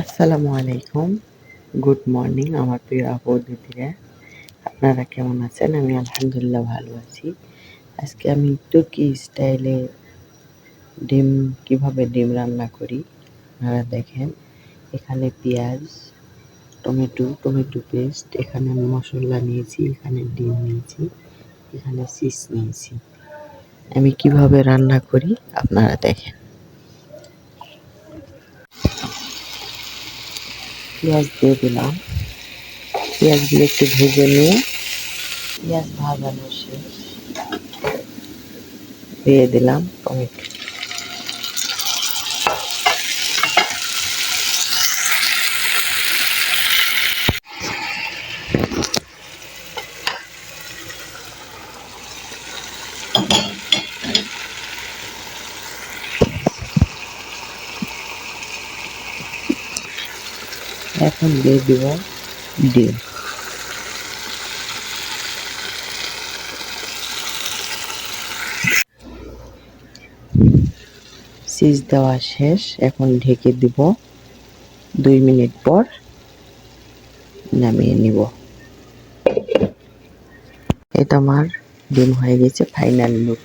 আসসালামু আলাইকুম। Good morning আমার প্রিয় আপু দিদিরা আপনারা কেমন আছেন? আমি আলহামদুলিল্লাহ ভালো আছি। আজকে আমি তুর্কি স্টাইলে ডিম, কীভাবে ডিম রান্না করি, আপনারা দেখেন। এখানে পেঁয়াজ, টমেটো টমেটো পেস্ট এখানে মশলা নিয়েছি, এখানে ডিম নিয়েছি, এখানে চিজ নিয়েছি। আমি কীভাবে রান্না করি, আপনারা দেখেন। পেঁয়াজ দিয়ে দিলাম পেঁয়াজগুলো একটু ভেজে নিয়ে পেঁয়াজ ভাজানো শেষ দিয়ে দিলাম টমেটো এখন দিয়ে দিব ডিম। সিজ দেওয়া শেষ, এখন ঢেকে দিব দুই মিনিট পর নামিয়ে নিব। এটা আমার ডিম হয়ে গেছে, ফাইনাল লুক।